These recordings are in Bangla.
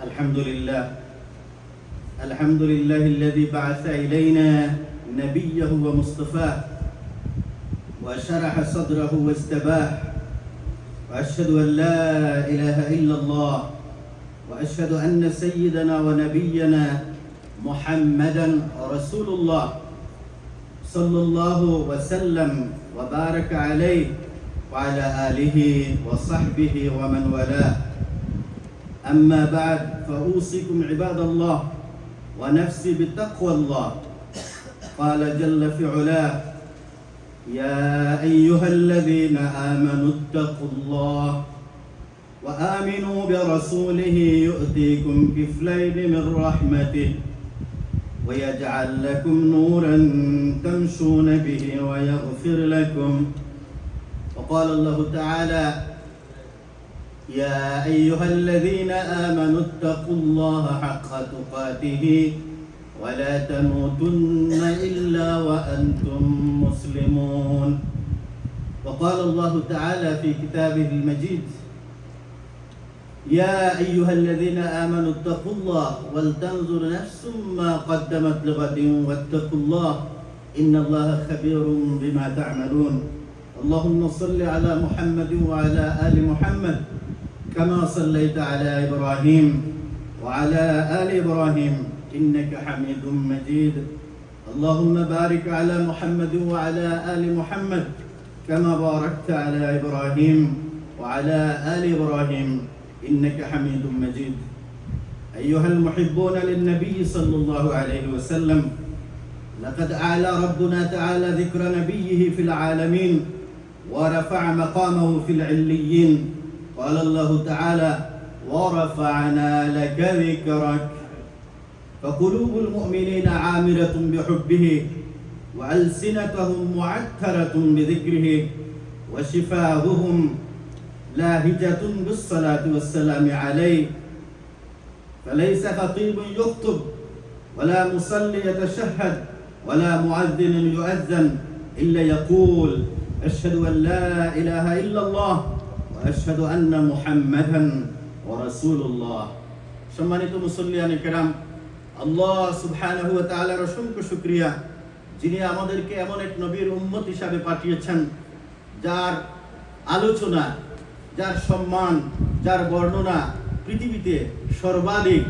الحمد لله. الحمد لله الذي بعث إلينا نبيه ومصطفاه وشرح صدره واستباح وأشهد أن لا إله إلا الله وأشهد أن سيدنا ونبينا محمدا رسول الله صلى الله وسلم وبارك عليه وعلى آله وصحبه ومن والاه. أما بعد فأوصيكم عباد الله ونفسي بتقوى الله. قال جل في علاه يا أيها الذين آمنوا اتقوا الله وآمنوا برسوله يؤتيكم كفلين من رحمته ويجعل لكم نورا تمشون به ويغفر لكم. وقال الله تعالى يا أيها الذين آمنوا اتقوا الله حق تقاته ولا تموتن إلا وأنتم مسلمون. وقال الله تعالى في كتابه المجيد يا أيها الذين آمنوا اتقوا الله ولتنظر نفس ما قدمت لغد واتقوا الله إن الله خبير بما تعملون. اللهم صل على محمد وعلى آل محمد كما صليت على إبراهيم وعلى آل إبراهيم إنك حميد مجيد. اللهم بارك على محمد وعلى آل محمد كما باركت على إبراهيم وعلى آل إبراهيم إنك حميد مجيد. أيها المحبون للنبي صلى الله عليه وسلم لقد أعلى ربنا تعالى ذكر نبيه في العالمين ورفع مقامه في العليين. قال الله تعالى ورفعنا لك ذكرك. فقلوب المؤمنين عامرة بحبه وألسنتهم معترة بذكره وشفاههم لاهجة بالصلاة والسلام عليه. فليس خطيب يخطب ولا مصلي يتشهد ولا مؤذن يؤذن إلا يقول أشهد أن لا إله إلا الله. وأشهد أن محمدا ورسول الله সম্মানিত মুসল্লিয়ান কেরাম আল্লাহ সুবহানাহু ওয়া তাআলার অসংখ্য শুকরিয়া যিনি আমাদেরকে এমন এক নবীর উম্মত হিসাবে পাঠিয়েছেন যার আলোচনা যার সম্মান যার বর্ণনা পৃথিবীতে সর্বাধিক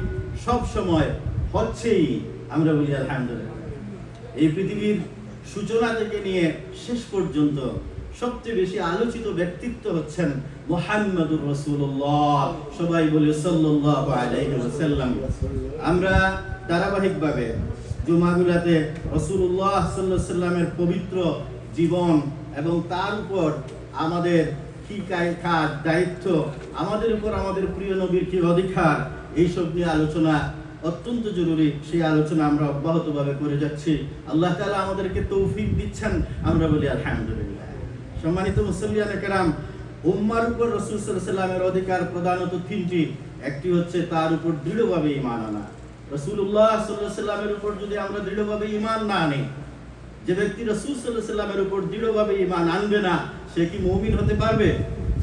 সব সময় হচ্ছেই আমরা বলি আলহামদুলিল্লাহ এই পৃথিবীর সূচনা থেকে নিয়ে শেষ পর্যন্ত সবচেয়ে বেশি আলোচিত ব্যক্তিত্ব হচ্ছেন মোহাম্মদুর রসুল্লাহ সবাই বলে ওয়াসাল্লাম। আমরা ধারাবাহিকভাবে জুমাগুলাতে রসুল্লাহ সাল্লাল্লাহু সাল্লামের পবিত্র জীবন এবং তার উপর আমাদের কি কাজ দায়িত্ব, আমাদের উপর আমাদের প্রিয় নবীর কি অধিকার, এইসব নিয়ে আলোচনা অত্যন্ত জরুরি। সেই আলোচনা আমরা অব্যাহতভাবে করে যাচ্ছি। আল্লাহ তালা আমাদেরকে তৌফিক দিচ্ছেন। আমরা বলি আলহামদুলিল্লাহ। সম্মানিত মুসল্লিয়ান কেরাম, উম্মার উপর রসুল অধিকার প্রধানত তিনটি। একটি হচ্ছে তার উপর দৃঢ়ভাবে ইমান আনা। রসুল্লাহ সাল্লাহ সাল্লামের উপর যদি আমরা দৃঢ়ভাবে ইমান না আনি, যে ব্যক্তি রসুল সাল্লাহ সাল্লামের উপর দৃঢ়ভাবে ইমান আনবে না, সে কি মুমিন হতে পারবে?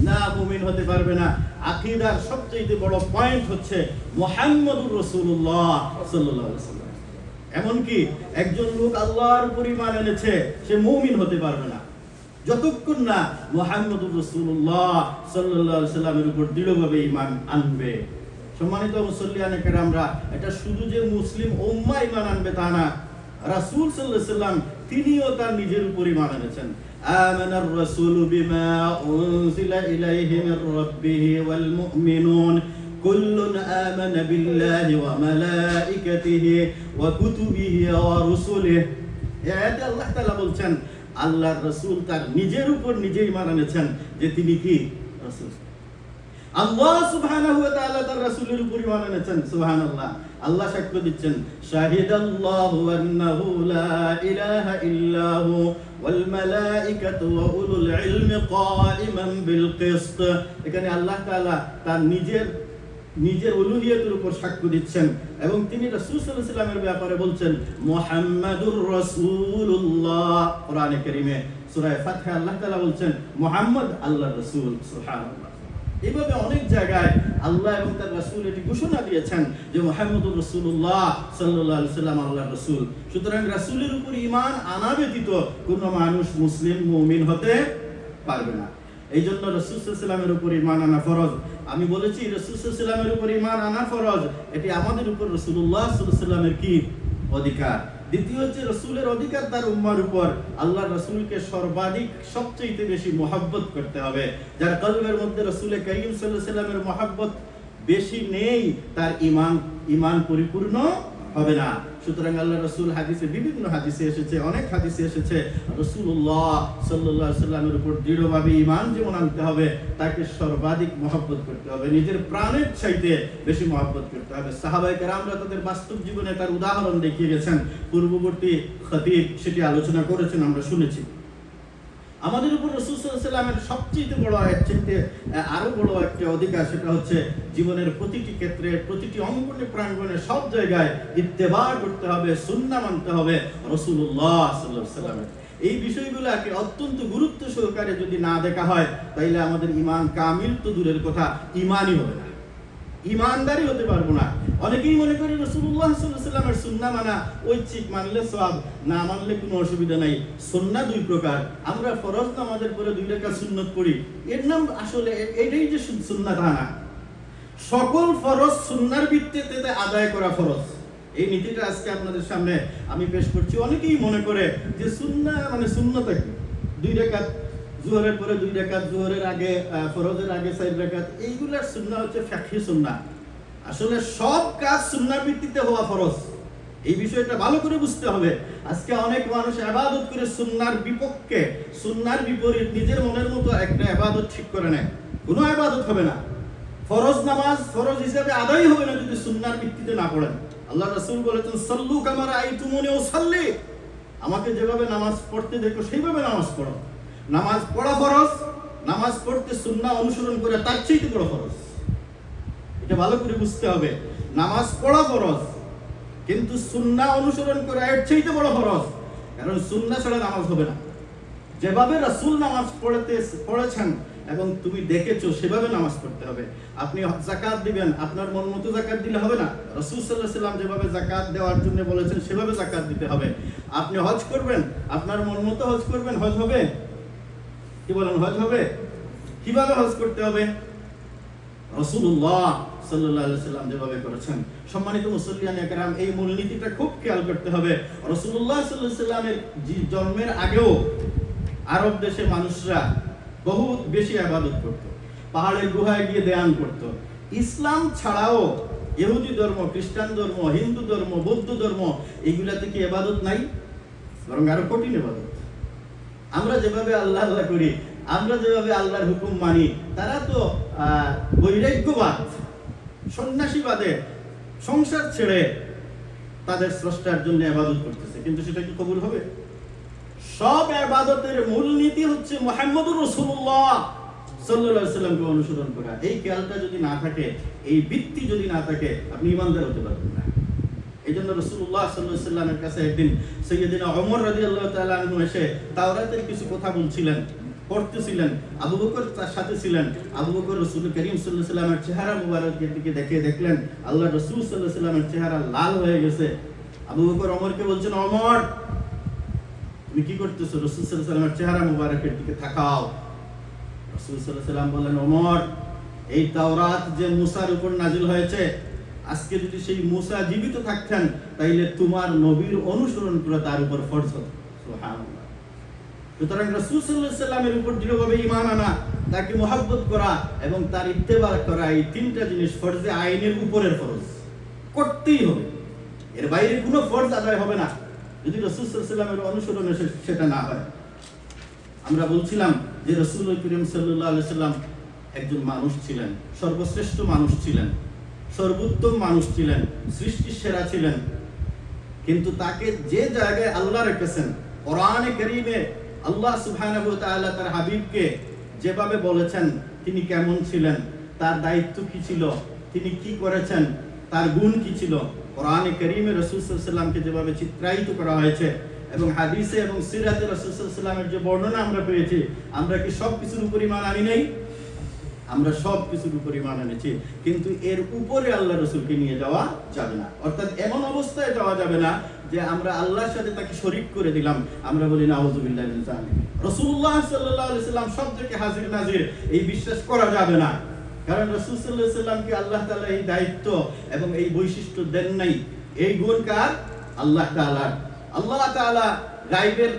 না, মুমিন হতে পারবে না। আকিদার সবচেয়ে বড় পয়েন্ট হচ্ছে মোহাম্মদুর রসুল্লাহ সাল্লাহ এমনকি একজন লোক আল্লাহর উপর ইমান এনেছে, সে মৌমিন হতে পারবে না। যতক্ষণ না মোহাম্মদুর রসুল্লাহ সাল্লাহ সাল্লামের উপর দৃঢ়ভাবে ইমান আনবে সম্মানিত মুসল্লিয়ানে আমরা এটা শুধু যে মুসলিম উম্মা ইমান আনবে তা না রাসূল সাল্লাল্লাহু আলাইহি সাল্লাম তিনিও তার নিজের উপর ইমান এনেছেন آمن الرسول بما أنزل إليه من ربه والمؤمنون كل آمن بالله وملائكته وكتبه ورسله এতে আল্লাহ তাআলা বলছেন আল্লাহর রসুল তার নিজের উপর নিজেই ইমান এনেছেন যে তিনি কি? রসুল। আল্লাহ সুবহানাহু ওয়া তাআলা তার রাসূলের উপর ঈমান এনেছেন সুবহানাল্লাহ। আল্লাহ সাক্ষ্য দিচ্ছেন, শাহিদাল্লাহু আন্নাহু লা ইলাহা ইল্লাহু ওয়াল মালাইকাতু ওয়া উলুল ইলমি কাইমান বিল কিসত। এখানে আল্লাহ তাআলা তার নিজের নিজের উলুহিয়তের উপর সাক্ষ্য দিচ্ছেন এবং তিনি রাসূল সাল্লাল্লাহু ব্যাপারে বলছেন, মুহাম্মাদুর রাসূলুল্লাহ। কোরআনে কারীমে সূরা ফাতহা আল্লাহ তাআলা বলছেন, মুহাম্মদ আল্লাহর রাসূল। সুবহানাল্লাহ। এইভাবে অনেক জায়গায় আল্লাহ এবং তার রসুল এটি ঘোষণা দিয়েছেন যে, মোহাম্মদুর রসুল্লাহ সাল্লাহ সাল্লাম আল্লাহ রসুল। সুতরাং রাসূলের উপর ইমান আনা ব্যতীত কোনো মানুষ মুসলিম, মুমিন হতে পারবে না। এই জন্য রসুলামের উপর ইমান আনা ফরজ। আমি বলেছি রসুলামের উপর ইমান আনা ফরজ। এটি আমাদের উপর রসুল্লাহ কি? অধিকার। দ্বিতীয় হচ্ছে, রসুলের অধিকার তার উম্মার উপর। আল্লাহ রসুলকে সর্বাধিক সবচেয়ে বেশি মহাব্বত করতে হবে। যার কলবের মধ্যে রসুলের করিম সাল্লাহ সাল্লামের মহাব্বত বেশি নেই, তার ইমান ইমান পরিপূর্ণ হবে না। সুতরাং আল্লাহ রসুল হাদিসে বিভিন্ন হাদিসে এসেছে, অনেক হাদিসে এসেছে রসুল্লাহ সাল্লাহ সাল্লামের উপর দৃঢ়ভাবে ইমান যেমন আনতে হবে, তাকে সর্বাধিক মহব্বত করতে হবে, নিজের প্রাণের চাইতে বেশি মহব্বত করতে হবে। সাহাবাহিক আমরা তাদের বাস্তব জীবনে তার উদাহরণ দেখিয়ে গেছেন। পূর্ববর্তী খতিব সেটি আলোচনা করেছেন, আমরা শুনেছি। আমাদের উপর রসুলামের সবচেয়ে বড় এক চিন্তে আরও বড় একটা অধিকার, সেটা হচ্ছে জীবনের প্রতিটি ক্ষেত্রে, প্রতিটি অঙ্গনে, প্রাঙ্গনে, সব জায়গায় ইত্তেবা করতে হবে সুন্না মানতে হবে রসুল্লাহ সাল্লামের। এই বিষয়গুলোকে অত্যন্ত গুরুত্ব সহকারে যদি না দেখা হয়, তাইলে আমাদের ইমান কামিল তো দূরের কথা ইমানই হবে না। ইমানদারি হতে পারব না। অনেকেই মনে করি রসুল্লাহ সাল্লামের সুন্না মানা ঐচ্ছিক, মানলে সব না মানলে কোনো অসুবিধা নাই। সুন্না দুই প্রকার। আমরা ফরজ নামাজের পরে দুই রেখা সুন্নত করি এর নাম আসলে এটাই যে সুন্না তা না। সকল ফরজ সুন্নার ভিত্তিতে আদায় করা ফরজ। এই নীতিটা আজকে আপনাদের সামনে আমি পেশ করছি। অনেকেই মনে করে যে সুন্না মানে সুন্নতা কি দুই রেখাত জোহরের পরে দুই রেখাত, জোহরের আগে ফরজের আগে চার রেখাত, এইগুলার সুন্না হচ্ছে ফ্যাকি সুন্না। আসলে সব কাজ সুন্নার ভিত্তিতে হওয়া ফরজ। এই বিষয়টা ভালো করে বুঝতে হবে। আজকে অনেক মানুষ আবাদত করে সুন্নার বিপক্ষে, সুন্নার বিপরীত নিজের মনের মতো একটা আবাদত ঠিক করে নেয়। কোনো আবাদত হবে না। ফরজ নামাজ, ফরজ হিসাবে আদায় হবে না যদি সুন্নার ভিত্তিতে না পড়েন। আল্লাহ রাসুল বলেছেন সল্লু আমার আই তুমনি ও সাল্লি আমাকে যেভাবে নামাজ পড়তে দেখো, সেইভাবে নামাজ পড়ো। নামাজ পড়া ফরজ, নামাজ পড়তে সুন্নাহ অনুসরণ করে তার চাইতে বড় ফরজ। এটা ভালো করে বুঝতে হবে। নামাজ পড়া ফরজ, কিন্তু সুন্নাহ অনুসরণ করে এর চাইতে বড় ফরজ। কারণ সুন্নাহ ছাড়া নামাজ হবে না। যেভাবে রাসুল নামাজ পড়তে, পড়েছেন এবং তুমি দেখেছ, সেভাবে নামাজ পড়তে হবে। আপনি জাকাত দিবেন, আপনার মন মতো জাকাত দিলে হবে না। রাসূল আলাইহি সাল্লাম যেভাবে জাকাত দেওয়ার জন্য বলেছেন, সেভাবে জাকাত দিতে হবে। আপনি হজ করবেন, আপনার মন মতো হজ করবেন, হজ হবে। কি বলেন, হজ হবে? কীভাবে হজ করতে হবে? রসুল্লাহ সাল্লাহ সাল্লাম যেভাবে করেছেন, সম্মানিত মুসল্লিয়ান একরাম, এই মূলনীতিটা খুব খেয়াল করতে হবে। রসুল্লাহ সাল্লাহ সাল্লামের জন্মের আগেও আরব দেশে মানুষরা বহুত বেশি আবাদত করত, পাহাড়ের গুহায় গিয়ে দেয়ান করত। ইসলাম ছাড়াও ইহুদি ধর্ম, খ্রিস্টান ধর্ম, হিন্দু ধর্ম, বৌদ্ধ ধর্ম এইগুলাতে কি এবাদত নাই, বরং আরও কঠিন এবাদত। আমরা যেভাবে আল্লাহ আল্লাহ করি, আমরা যেভাবে আল্লাহর হুকুম মানি, তারা তো বৈরাগ্যবাদ, সন্ন্যাসীবাদে সংসার ছেড়ে তাদের স্রষ্টার জন্য আবাদত করতেছে। কিন্তু সেটা কি কবুল হবে? সব আবাদতের মূল নীতি হচ্ছে মোহাম্মদুর রসুল্লাহ সাল্লাল্লাহু সাল্লামকে অনুসরণ করা। এই খেয়ালটা যদি না থাকে, এই ভিত্তি যদি না থাকে, আপনি ইমানদার হতে পারবেন না। এই জন্য রসুল্লাহ সাল্লাহ সাল্লামের কাছে একদিন সৈয়দিনা অমর রাজি আল্লাহ তালু এসে তাওরাতের কিছু কথা বলছিলেন, পড়তেছিলেন, আবু বকর তার সাথে ছিলেন, আবু বকর রসুল করিম সাল্লাহ সাল্লামের চেহারা মুবারকের দিকে দেখে দেখলেন আল্লাহ রসুল সাল্লাহ সাল্লামের চেহারা লাল হয়ে গেছে। আবু বকর অমরকে বলছেন অমর তুমি কি করতেছো? রসুল সাল্লাহ সাল্লামের চেহারা মুবারকের দিকে তাকাও। রসুল সাল্লাহ সাল্লাম বললেন অমর এই তাওরাত যে মুসার উপর নাজিল হয়েছে আজকে যদি সেই মুসা জীবিত থাকতেন, তাইলে তোমার নবীর অনুসরণ করে তার উপর ফরজ হতো। সুতরাং রসুল উপর দৃঢ়ভাবে ইমান আনা, তাকে মহাব্বত করা এবং তার ইত্তেবার করা, এই তিনটা জিনিস ফরজে আইনের উপরের ফরজ। করতেই হবে। এর বাইরে কোনো ফরজ আদায় হবে না। যদি রসুল সাল্লামের সেটা না হয়। আমরা বলছিলাম যে রসুল করিম সাল্লাহ সাল্লাম একজন মানুষ ছিলেন, সর্বশ্রেষ্ঠ মানুষ ছিলেন। সর্বোত্তম মানুষ ছিলেন সৃষ্টির সেরা ছিলেন। কিন্তু তাকে যে জায়গায় আল্লাহ রেখেছেন, কোরআনে করিমে আল্লাহ সুবহানাহু তাআলা তার হাবিবকে যেভাবে বলেছেন, তিনি কেমন ছিলেন, তার দায়িত্ব কি ছিল, তিনি কি করেছেন, তার গুণ কি ছিল, কোরআনে করিমে রসুল সাল্লামকে যেভাবে চিত্রায়িত করা হয়েছে এবং হাদিসে এবং সিরাতে রসুল সাল্লামের যে বর্ণনা আমরা পেয়েছি, আমরা কি সব কিছুর উপর ইমান আনি নাই? আমরা সব কিছুর উপর ইমান এনেছি, কিন্তু এর উপরে আল্লাহ রসুলকে নিয়ে যাওয়া যাবে না। অর্থাৎ এমন অবস্থায় যাওয়া যাবে না যে আমরা আল্লাহর সাথে তাকে শরিক করে দিলাম। আমরা বলি না রসুল্লাহ সাল্লাহ সাল্লাম সব থেকে হাজির নাজির, এই বিশ্বাস করা যাবে না। কারণ রসুল সাল্লাহ সাল্লামকে আল্লাহ তালা এই দায়িত্ব এবং এই বৈশিষ্ট্য দেন নাই। এই গুণ কার? আল্লাহ তাআলার। আল্লাহ তাআলা গাইবের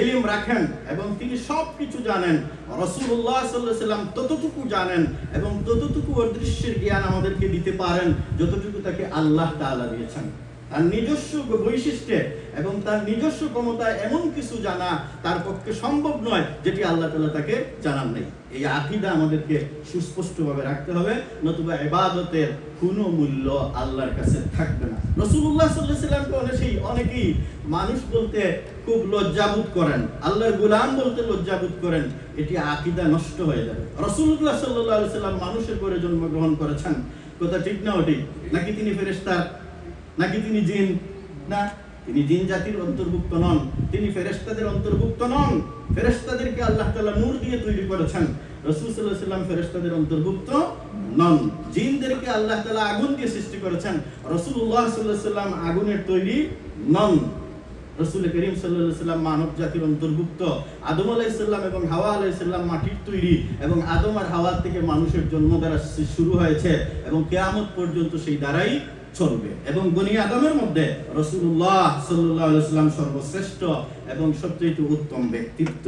এলিম রাখেন এবং তিনি সব কিছু জানেন রসুল্লাহ সাল্লাহ সাল্লাম ততটুকু জানেন এবং ততটুকু অদৃশ্যের জ্ঞান আমাদেরকে দিতে পারেন, যতটুকু তাকে আল্লাহ তালা দিয়েছেন। তার নিজস্ব বৈশিষ্ট্যে এবং তার নিজস্ব ক্ষমতায় এমন কিছু জানা তার পক্ষে সম্ভব নয়, যেটি আল্লাহ তাআলা তাকে জানান নেই। এই আকিদা আমাদেরকে সুস্পষ্টভাবে রাখতে হবে, নতুবা এবাদতের কোনো মূল্য আল্লাহর কাছে থাকবে না। রসুল্লাহ সাল্লাহ সাল্লামকে অনেক সেই অনেকেই মানুষ বলতে খুব লজ্জাবোধ করেন, আল্লাহর গুলাম বলতে লজ্জাবোধ করেন, এটি আকিদা নষ্ট হয়ে যাবে। রসুল্লাহ সাল্লাহ সাল্লাম মানুষের করে জন্মগ্রহণ করেছেন। কথা ঠিক না, ওটি? নাকি তিনি ফেরেস্তা নাকি তিনি জিন? না, তিনি জিন জাতির অন্তর্ভুক্ত নন। তিনি ফেরেশতাদের অন্তর্ভুক্ত নন। ফেরেশতাদেরকে আল্লাহ তাআলা নূর দিয়ে তৈরি করেছেন। রাসূল সাল্লাল্লাহু আলাইহি সাল্লাম ফেরেশতাদের অন্তর্ভুক্ত নন। জিনদেরকে আল্লাহ তাআলা আগুন দিয়ে সৃষ্টি করেছেন। রাসূলুল্লাহ সাল্লাল্লাহু আলাইহি সাল্লাম আগুনের তৈরি নন। রসুল করিম সাল্লাল্লাহু সাল্লাম মানব জাতির অন্তর্ভুক্ত। আদম আলাইহিস সালাম এবং হাওয়া আলাইহিস সালাম মাটির তৈরি এবং আদম আর হাওয়া থেকে মানুষের জন্ম দ্বারা শুরু হয়েছে এবং কেয়ামত পর্যন্ত সেই দ্বারাই চলবে। এবং বনি আদমের মধ্যে রসুল্লাহ সাল্লাম সর্বশ্রেষ্ঠ এবং সবচেয়ে উত্তম ব্যক্তিত্ব।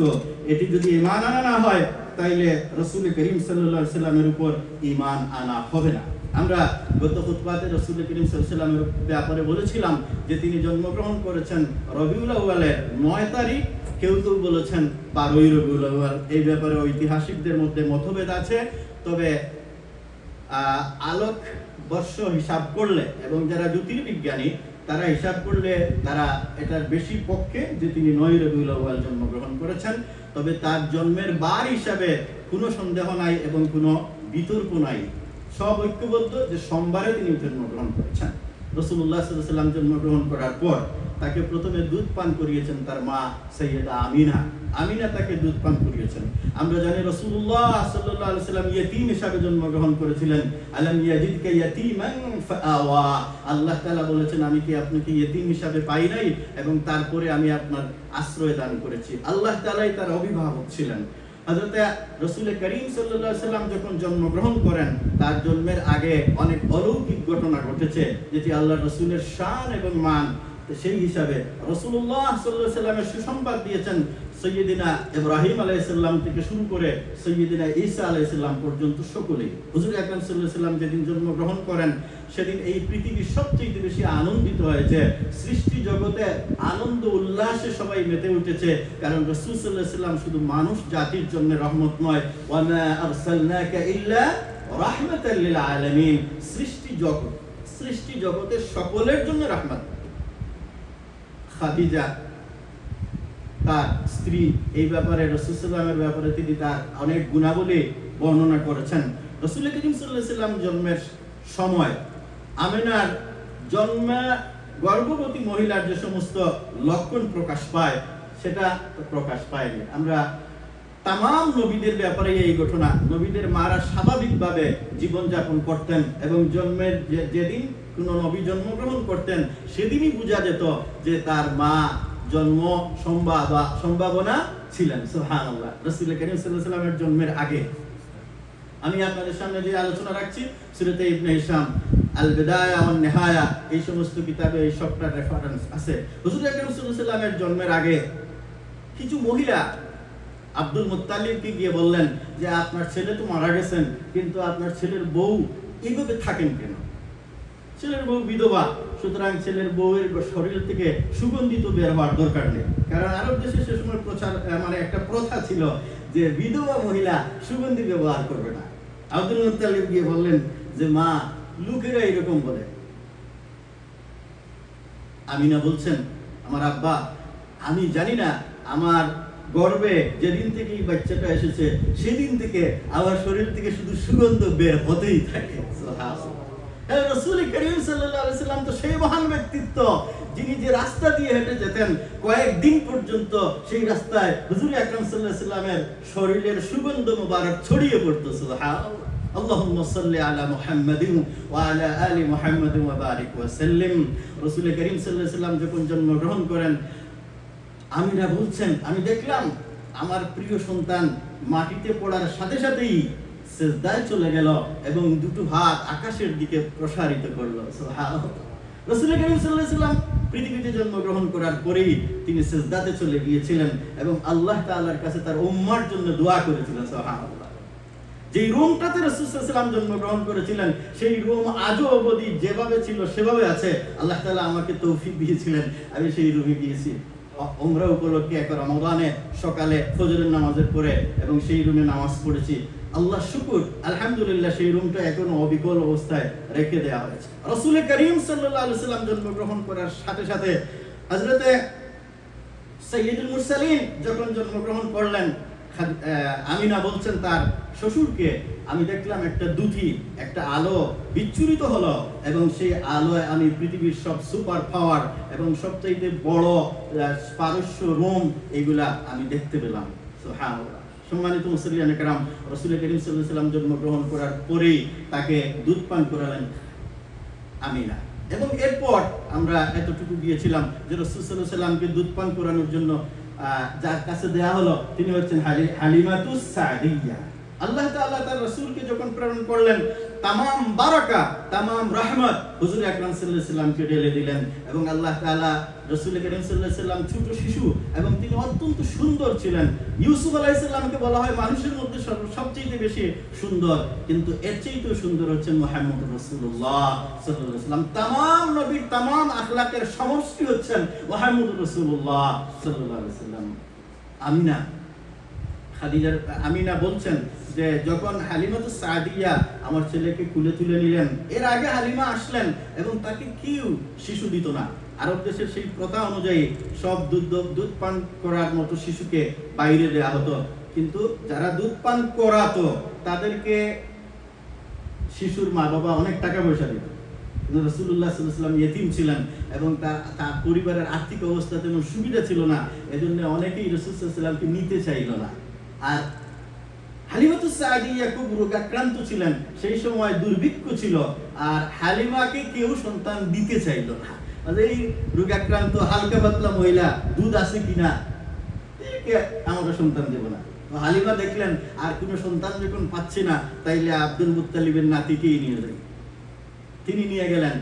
এটি যদি ইমান আনা না হয়, তাইলে রসুল করিম সাল্লাহ সাল্লামের উপর ইমান আনা হবে না। আমরা গত খুতবাতে রসুল করিম সাল্লামের ব্যাপারে বলেছিলাম যে তিনি জন্মগ্রহণ করেছেন রবিউল আউয়ালের নয় তারিখ। কেউ কেউ বলেছেন বারোই রবিউল আউয়াল। এই ব্যাপারে ঐতিহাসিকদের মধ্যে মতভেদ আছে। তবে আলোক বর্ষ হিসাব করলে এবং যারা জ্যোতির্বিজ্ঞানী, তারা হিসাব করলে তারা এটার বেশি পক্ষে যে তিনি নয় রবিউল আউয়াল জন্মগ্রহণ করেছেন। তবে তার জন্মের বার হিসাবে কোনো সন্দেহ নাই এবং কোনো বিতর্ক নাই। সব ঐক্যবদ্ধ যে সোমবারে তিনি জন্মগ্রহণ করেছেন। রসুল্লাহ সাল্লাম জন্মগ্রহণ করার পর তাকে প্রথমে দুধ পান করিয়েছেন তার মা সৈয়দা আমিনা। আমিনা তাকে দুধ পান করিয়েছেন। আমরা জানি রসুল্লাহ আলাইহি সাল্লাম ইয়তীম হিসাবে জন্মগ্রহণ করেছিলেন। আলাম ইয়াজিদকা ইয়াতীমান ফাআওয়া। আল্লাহ তাআলা বলেছেন, আমি কি আপনাকে ইয়তীম হিসাবে পাই নাই? এবং তারপরে আমি আপনার আশ্রয় দান করেছি। আল্লাহ তাআলাই তার অভিভাবক ছিলেন। হযরতে রসুল করিম আলাইহি সাল্লাম যখন জন্মগ্রহণ করেন, তার জন্মের আগে অনেক অলৌকিক ঘটনা ঘটেছে যেটি আল্লাহ রসুলের শান এবং মান। সেই হিসাবে রসুল্লাহ সাল্লাহ সাল্লামের সুসংবাদ দিয়েছেন সৈয়দিনা ইব্রাহিম আলাইসাল্লাম থেকে শুরু করে সৈয়দিনা ঈসা আলাইসাল্লাম পর্যন্ত সকলেই। হুজুর আকরাম সাল্লাহ সাল্লাম যেদিন জন্মগ্রহণ করেন, সেদিন এই পৃথিবী সবচেয়ে বেশি আনন্দিত হয়েছে। সৃষ্টি জগতে আনন্দ উল্লাসে সবাই মেতে উঠেছে, কারণ রসুল সাল্লাহ সাল্লাম শুধু মানুষ, জাতির জন্য রহমত নয়। সৃষ্টি জগৎ, সৃষ্টি জগতের সকলের জন্য রহমত। খাদিজা তার স্ত্রী এই ব্যাপারে রসুলামের ব্যাপারে তিনি তার অনেক গুণাবলী বর্ণনা করেছেন। রসুল করিম সাল্লাম জন্মের সময় আমেনার জন্মে গর্ভবতী মহিলার যে সমস্ত লক্ষণ প্রকাশ পায়, সেটা প্রকাশ পায়নি। আমরা তাম নবীদের ব্যাপারে এই ঘটনা, নবীদের মারা স্বাভাবিকভাবে জীবনযাপন করতেন এবং জন্মের যেদিন কোনো নবী জন্মগ্রহণ করতেন, সেদিনই বোঝা যেত যে তার মা জন্ম সম্ভাবা সম্ভাবনা ছিলেন সুহান রসুল করিম সাল্লামের জন্মের আগে। আমি আপনাদের সামনে যে আলোচনা রাখছি, সুরতে ইবনে হিসাম আল বিদায়া ওয়ান নিহায়া, এই সমস্ত কিতাবে এই সবটা রেফারেন্স আছে। হুজুর আকরাম সাল্লামের জন্মের আগে কিছু মহিলা আব্দুল মুত্তালিবকে গিয়ে বললেন যে, আপনার ছেলে তো মারা গেছেন, কিন্তু আপনার ছেলের বউ এইভাবে থাকেন কেন? ছেলের বউ বিধবা, সুতরাং ছেলের বউয়ের শরীর থেকে সুগন্ধিত বের হওয়ার দরকার নেই। কারণ আরব দেশে সে সময় প্রচার মানে একটা প্রথা ছিল যে বিধবা মহিলা সুগন্ধি ব্যবহার করবে না। আব্দুল মুত্তালিব গিয়ে বললেন যে, মা, লোকেরা এরকম বলে। আমিনা বলছেন, আমার আব্বা, আমি জানি না, আমার গর্বে যেদিন থেকে বাচ্চাটা এসেছে, সেদিন থেকে আমার শরীর থেকে শুধু সুগন্ধ বের হতেই থাকে। রসুল করিম সাল্লাম তো সেই মহান ব্যক্তিত্ব যিনি যে রাস্তা দিয়ে হেঁটে যেতেন কয়েকদিন পর্যন্ত সেই রাস্তায় হুজুর আকরম সাল্লাহ সাল্লামের শরীরের সুগন্ধ মুবারক ছড়িয়ে পড়তো সুবহানাল্লাহ اللهم صل على محمد وعلى آل محمد وبارك وسلم রসুল করিম সাল্লাহ সাল্লাম যখন জন্মগ্রহণ করেন আমিরা বলছেন আমি দেখলাম আমার প্রিয় সন্তান মাটিতে পড়ার সাথে সাথেই সেজদায় চলে গেল এবং দুটো হাত আকাশের দিকে প্রসারিত করল। রসুল করিম পৃথিবীতে জন্মগ্রহণ করার পরেই তিনি সেজদাতে চলে গিয়েছিলেন এবং আল্লাহ কাছে তার উম্মার জন্য দোয়া করেছিলেন যেই রুমটাতে রসুলাম জন্মগ্রহণ করেছিলেন, সেই রুম আজও অবধি যেভাবে ছিল, সেভাবে আছে। আল্লাহ তাআলা আমাকে তৌফিক দিয়েছিলেন, আমি সেই রুমে গিয়েছি। ওমরা উপলক্ষে এক রমাদানে সকালে ফজরের নামাজের পরে এবং সেই রুমে নামাজ পড়েছি। আল্লাহ শুকুর, আলহামদুলিল্লাহ সেই রুমটা এখন অবিকল অবস্থায় রেখে দেওয়া হয়েছে রসুল করিম সাল্লাহ সাল্লাম জন্মগ্রহণ করার সাথে সাথে হজরতে সৈয়দুল মুরসালিন যখন জন্মগ্রহণ করলেন আমিনা বলছেন তার শ্বশুরকে, আমি দেখলাম একটা দুধি, একটা আলো বিচ্ছুরিত হলো এবং সেই আলোয় আমি পৃথিবীর সব সুপার পাওয়ার এবং সবচাইতে বড় পারস্য রোম এগুলা আমি দেখতে পেলাম সুবহানাল্লাহ। সম্মানিত মুসলিয়ান একরাম রসুল করিম সাল্লাম জন্মগ্রহণ করার পরেই তাকে দুধ পান করালেন আমিনা। এবং এরপর আমরা এতটুকু গিয়েছিলাম যে রসুল সাল্লামকে দুধ পান করানোর জন্য যার কাছে দেয়া হলো তিনি হচ্ছেন হালি, হালিমাতুস সাদিয়া। আল্লাহ তাআলা তার রাসূলকে যখন প্রেরণ করলেন, তামাম বারাকা, তামাম রহমত, হুজুর আকরাম সাল্লাল্লাহু সাল্লামকে ঢেলে দিলেন এবং আল্লাহ তাআলা রাসূল করিম সাল্লাল্লাহু সাল্লাম ছোট শিশু এবং তিনি অত্যন্ত সুন্দর ছিলেন। ইউসুফ আলাইহিস বলা হয় মানুষের মধ্যে সবচেয়ে বেশি সুন্দর, কিন্তু এর চেয়েও সুন্দর হচ্ছেন মুহাম্মদ রাসূলুল্লাহ সাল্লাল্লাহু আলাইহি সাল্লাম। তামাম নবীর তামাম আখলাকের সমষ্টি হচ্ছেন মুহাম্মদ রাসূলুল্লাহ সাল্লাল্লাহু আলাইহি আমিনা, খাদিজার, আমিনা বলছেন যে যখন হালিমাতু সাদিয়া আমার ছেলেকে কুলে তুলে নিলেন, এর আগে হালিমা আসলেন এবং তাকে কেউ শিশু দিত না। আরব দেশের সেই প্রথা অনুযায়ী সব দুধ দুধ পান করার মতো শিশুকে বাইরে দেওয়া হতো। কিন্তু যারা দুধ পান করাতো, তাদেরকে শিশুর মা বাবা অনেক টাকা পয়সা দিত। ছিলেন এবং তার তার পরিবারের আর্থিক অবস্থা তেমন সুবিধা ছিল না। এজন্য অনেকেই রসুলামকে নিতে চাইল না। আর হালিমাতু সাদিয়া খুব রোগাক্রান্ত ছিলেন, সেই সময় দুর্ভিক্ষ ছিল, আর হালিমাকে কেউ সন্তান দিতে চাইল না। আর এই রোগাক্রান্ত, হালকা পাতলা মহিলা দুধ আছে কিনা আমরা সন্তান দেব না। হালিমা দেখলেন, আর কোনো সন্তান যখন পাচ্ছে না, তাইলে আব্দুল মুত্তালিবের নাতিকেই নিয়ে যাই তিনি নিয়ে গেলেন।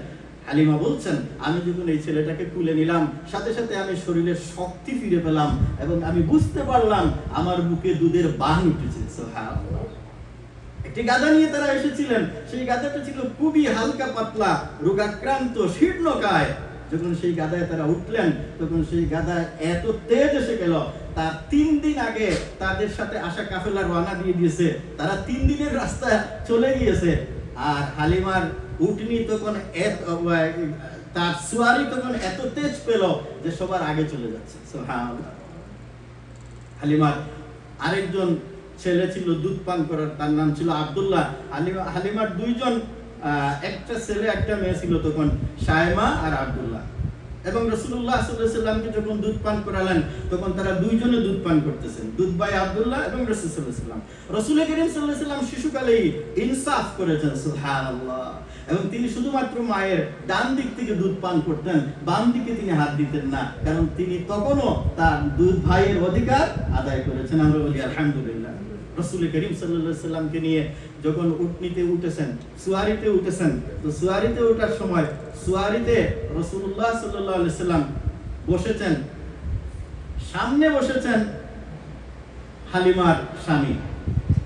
হালিমা বলছেন, আমি যখন এই ছেলেটাকে তুলে নিলাম, সাথে সাথে আমি শরীরের শক্তি ফিরে পেলাম এবং আমি বুঝতে পারলাম আমার বুকে দুধের বান উঠেছে। একটি গাধা নিয়ে তারা এসেছিলেন। সেই গাধাটা ছিল খুবই হালকা পাতলা, রোগাক্রান্ত, শীর্ণকায়। যখন সেই গাধায় তারা উঠলেন, তখন সেই এত তেজ এসে গেল, তার তিন দিন আগে তাদের সাথে আসা কাফেলা রওনা দিয়ে দিয়েছে। তারা তিন দিনের রাস্তা চলে গিয়েছে। আর হালিমার উটনি তখন এত তার সুয়ারি তখন এত তেজ পেল যে সবার আগে চলে যাচ্ছে। হালিমার আরেকজন ছেলে ছিল দুধ পান করার, তার নাম ছিল আব্দুল্লাহ। হালিমা, হালিমার দুইজন একটা ছেলে, একটা মেয়ে ছিল তখন সায়মা আর আব্দুল্লাহ। এবং রসুল্লাহ সাল্লামকে যখন দুধ পান করালেন, তখন তারা দুইজনে দুধ পান করতেছেন। দুধ ভাই আবদুল্লাহ এবং রসুল সাল্লাম রসুল করিম সাল্লাহ সাল্লাম শিশুকালেই ইনসাফ করেছেন, সুবহানাল্লাহ। এবং তিনি শুধুমাত্র মায়ের ডান দিক থেকে দুধ পান করতেন, বাম দিকে তিনি হাত দিতেন না, কারণ তিনি তখনও তার দুধ ভাইয়ের অধিকার আদায় করেছেন। আমরা বলি, আলহামদুলিল্লাহ। রসুল করিম সাল্লাহ সাল্লামকে নিয়ে যখন উটনিতে উঠেছেন, সুয়ারিতে উঠেছেন, তো সুয়ারিতে ওঠার সময় সুয়ারিতে রসুল্লাহ সাল্লাহ সাল্লাম বসেছেন। সামনে বসেছেন হালিমার স্বামী।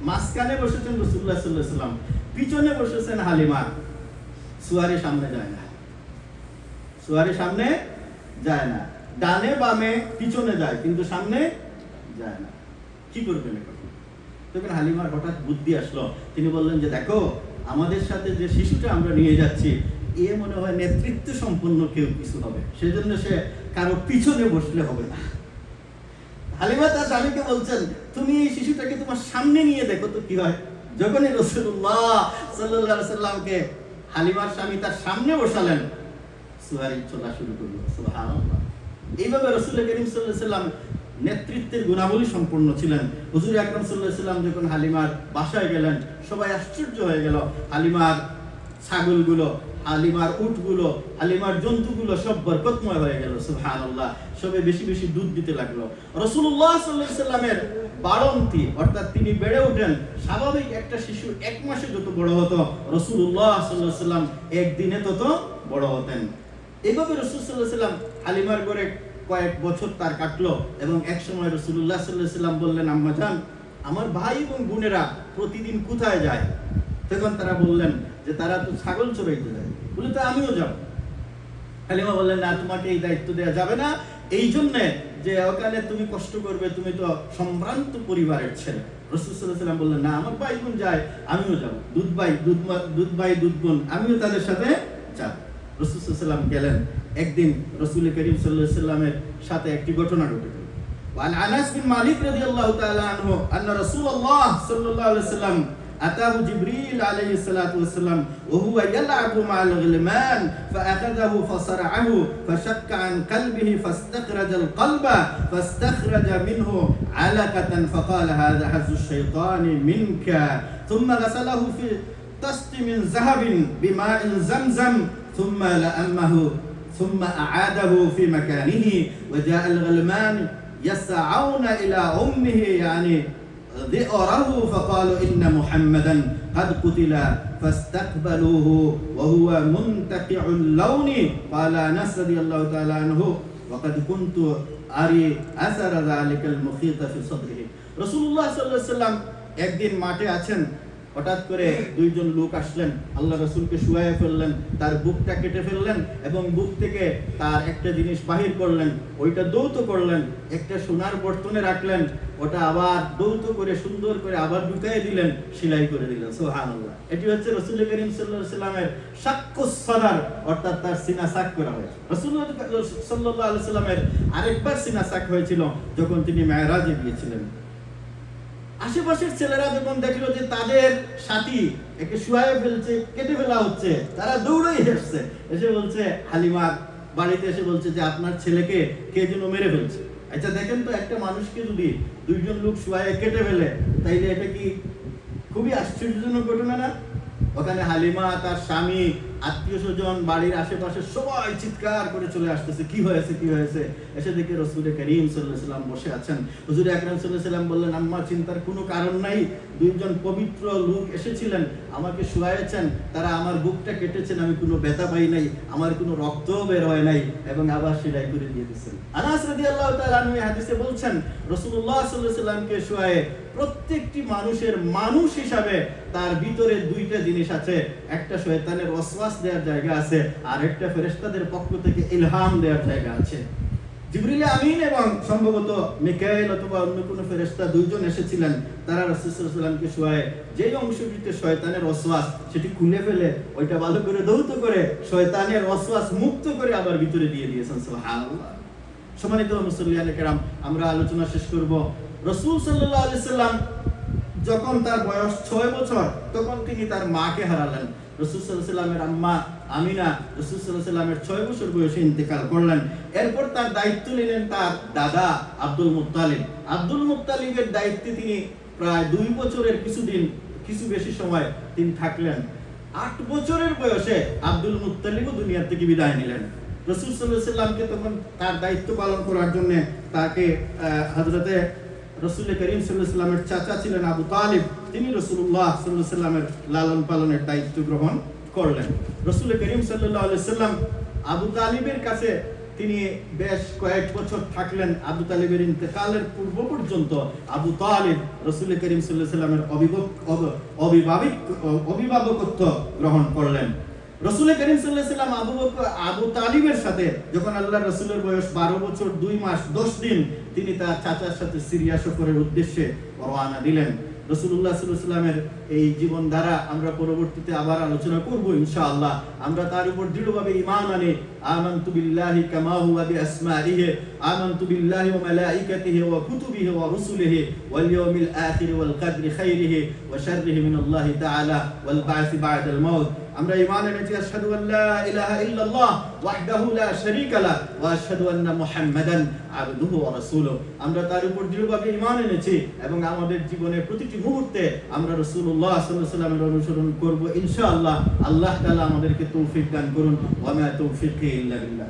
মাঝখানে বসেছেন রসুল্লাহ সাল্লাহ সাল্লাম। পিছনে বসেছেন হালিমা সুয়ারি সামনে যায় না। সুয়ারি সামনে যায় না। ডানে বামে পিছনে যায়, কিন্তু সামনে যায় না। কি করবেন এখন? তখন হালিমার হঠাৎ বুদ্ধি আসলো। তিনি বললেন যে, দেখো, আমাদের সাথে যে শিশুটা আমরা নিয়ে যাচ্ছি, এ মনে হয় নেতৃত্ব সম্পন্ন কেউ কিছু হবে। সেজন্য সে কারও পিছনে বসলে হবে না। হালিমা তার স্বামীকে বলছেন, তুমি এই শিশুটাকে তোমার সামনে নিয়ে দেখো তো কি হয়? যখনই রসুল্লাহ সাল্লাহ সাল্লামকে হালিমার স্বামী তার সামনে বসালেন। সুহারি চলা শুরু করল। এইভাবে রসুল করিম সাল্লাম নেতৃত্বের গুণাবলী সম্পূর্ণ ছিলেন। হুজুর আকরম সাল্লাহ সাল্লাম যখন হালিমার বাসায় গেলেন, সবাই আশ্চর্য হয়ে গেল। হালিমার ছাগলগুলো হালিমার উটগুলো হালিমার জন্তুগুলো সব বরকতময় হয়ে গেল, সুবহানাল্লাহ। সবে বেশি বেশি দুধ দিতে লাগল। রসুল্লাহ সাল্লাহ সাল্লামের বাড়ন্তি অর্থাৎ তিনি বেড়ে ওঠেন স্বাভাবিক একটা শিশু এক মাসে যত বড় হতো রসুল্লাহ সাল্লাহ সাল্লাম একদিনে তত বড় হতেন। এইভাবে রসুল সাল্লাহ সাল্লাম হালিমার করে কয়েক বছর তার কাটলো এবং এক সময় রসুল্লাহ সাল্লাহ সাল্লাম বললেন, আম্মা যান আমার ভাই এবং বোনেরা প্রতিদিন কোথায় যায়? তখন তারা বললেন যে তারা তো ছাগল চড়াইতে যায় বলে তো আমিও যাব হালিমা বললেন না তোমাকে এই দায়িত্ব দেওয়া যাবে না এই জন্যে যে ওখানে তুমি কষ্ট করবে তুমি তো সম্ভ্রান্ত পরিবারের ছেলে রসুল সাল্লাহ সাল্লাম বললেন না আমার ভাই বোন যায় আমিও যাব দুধ ভাই দুধ মা- দুধ ভাই দুধ বোন আমিও তাদের সাথে যাব রসুল সাল্লাম গেলেন একদিন রসুল করিম সাল্লাহ সাল্লামের সাথে একটি ঘটনা ঘটে গেল وعن انس بن مالك رضي الله تعالى عنه ان رسول الله صلى الله عليه وسلم أتاه جبريل عليه الصلاة والسلام وهو يلعب مع الغلمان فأخذه فصرعه فشك عن قلبه فاستخرج القلب فاستخرج منه علقة فقال هذا حز الشيطان منك. ثم غسله في طست من ذهب بماء زمزم ثم لأمه ثم أعاده في مكانه وجاء الغلمان يسعون إلى أمه يعني ذئره فقالوا إن محمدا قد قتل فاستقبلوه وهو منتقع اللون قال أنس رضي الله تعالى عنه وقد كنت أري أثر ذلك المخيط في صدره رسول الله صلى الله عليه وسلم একদিন মাঠে আছেন হঠাৎ করে দুইজন লোক আসলেন, আল্লাহ রসুলকে শুয়াইয়ে ফেললেন, তার বুকটা কেটে ফেললেন এবং বুক থেকে তার একটা জিনিস বাহির করলেন, ওইটা দৌত করলেন, একটা সোনার বর্তনে রাখলেন, ওটা আবার দৌত করে, সুন্দর করে আবার ঢুকাই দিলেন, সেলাই করে দিলেন সোহান এটি হচ্ছে রসুল করিম সাল্লামের সাক্ষ্য সদার অর্থাৎ তার সিনা সাক করা হয়েছে রসুল সাল্লাহ সাল্লামের আরেকবার সিনা সাক হয়েছিল যখন তিনি মেয়রাজে গিয়েছিলেন। আশেপাশের ছেলেরা যখন দেখল যে তাদের সাথী একে শুয়ে ফেলছে, কেটে ফেলা হচ্ছে, তারা দৌড়েই এসছে এসে বলছে হালিমা বাড়িতে এসে বলছে যে আপনার ছেলেকে কে যেন মেরে ফেলছে? আচ্ছা দেখেন তো একটা মানুষকে যদি দুইজন লোক শুয়ে কেটে ফেলে, তাইলে এটা কি খুবই আশ্চর্যজনক ঘটনা না? ওখানে হালিমা, তার স্বামী, আত্মীয় স্বজন, বাড়ির আশেপাশে সবাই চিৎকার করে চলে আসতেছে, কি হয়েছে কি হয়েছে? এসে দেখে রসুল করিম সাল্লাহ সাল্লাম বসে আছেন। হুজুর আকরাম সাল্লাহ সাল্লাম বললেন, আম্মা, চিন্তার কোনো কারণ নাই। দুইজন পবিত্র লোক এসেছিলেন, আমাকে শুয়াইয়েছেন। তারা আমার বুকটা কেটেছেন, আমি কোনো ব্যথা পাই নাই, আমার কোনো রক্তও বের হয় নাই এবং আবার সেটাই করে দিয়ে দিচ্ছেন আনাস তাআলা আনহু এই হাদিসে বলছেন, রাসূলুল্লাহ সাল্লাল্লাহু আলাইহি সাল্লামকে শুয়ায়ে প্রত্যেকটি মানুষের মানুষ হিসাবে তার ভিতরে দুইটা জিনিস আছে, একটা শয়তানের ওয়াসওয়াস দেওয়ার জায়গা আছে, আর একটা ফেরেশতাদের পক্ষ থেকে ইলহাম দেওয়ার জায়গা আছে। জিবরিল আমিন এবং সম্ভবত মিকাইল অথবা অন্য কোনো ফেরেশতা দুইজন এসেছিলেন, তারা রাসূল সাল্লাল্লাহু আলাইহি সাল্লামকে শোয়ায়। যেই অংশটিতে শয়তানের ওয়াসওয়াস, সেটি খুলে ফেলে, ওইটা ভালো করে দৌত করে শয়তানের ওয়াসওয়াস মুক্ত করে আবার ভিতরে দিয়ে দিয়েছেন সম্মানিত মুসল্লিয়ান কেরাম, আমরা আলোচনা শেষ করব। রসুল সাল্লাহ আলি সাল্লাম যখন তার বয়স ছয় বছর, তখন তিনি তার মাকে হারালেন। রসুল সাল্লাহ আম্মা আমিনা রসুল সাল্লাহ ছয় বছর বয়সে ইন্তেকাল করলেন। এরপর তার দায়িত্ব নিলেন তার দাদা আব্দুল মুত্তালিব। আব্দুল মুত্তালিবের দায়িত্বে তিনি প্রায় দুই বছরের কিছুদিন, কিছু বেশি সময় তিনি থাকলেন। আট বছরের বয়সে আব্দুল মুত্তালিবও দুনিয়া থেকে বিদায় নিলেন। রসুল সাল্লাহ সাল্লামকে তখন তার দায়িত্ব পালন করার জন্য তাকে হজরতে রসুল করিম সাল্লামের চাচা ছিলেন আবু তালিব। তিনি রসুল্লাহ সাল্লাহ সাল্লামের লালন পালনের দায়িত্ব গ্রহণ করলেন। রসুল করিম সাল্লাম আবু তালিবের কাছে তিনি বেশ কয়েক বছর থাকলেন। আবু তালিবের ইন্তেকালের পূর্ব পর্যন্ত আবু তালিব রসুল করিম সাল্লাহ সাল্লামের অভিভাবক অভিভাবিক অভিভাবকত্ব গ্রহণ করলেন। রসুল করিম সাল্লাহ সাল্লাম আবু আবু তালিবের সাথে যখন আল্লাহ রসুলের বয়স বারো বছর, দুই মাস, দশ দিন, তিনি তার চাচার সাথে সিরিয়া সফরের উদ্দেশ্যে রওনা দিলেন। রসুল্লাহ সাল্লামের এই জীবন দ্বারা আমরা পরবর্তীতে আবার আলোচনা করব, ইনশাআল্লাহ। আমরা তার উপর দৃঢ়ভাবে ইমান আনে। ওয়া কুতুবিহি ওয়া রুসুলিহি, ওয়াল ইয়াউমিল আখির ওয়াল কদরি খাইরিহি ওয়া শাররিহি আমরা ইমান এনেছি, আশহাদু আল্লা ইলাহা ইল্লাল্লাহ ওয়াহদাহু লা শারীকা লা ওয়া আশহাদু আন্না মুহাম্মাদান আবদুহু ওয়া রাসূলুহু। আমরা তার উপর দৃঢ়ভাবে ইমান এনেছি এবং আমাদের জীবনের প্রতিটি মুহূর্তে আমরা রাসূলুল্লাহ সাল্লাল্লাহু আলাইহি ওয়াসাল্লামের অনুসরণ করব ইনশাআল্লাহ। আল্লাহ তাআলা আমাদেরকে তৌফিক দান করুন। ওয়া মা তৌফিকি ইল্লা বিল্লাহ।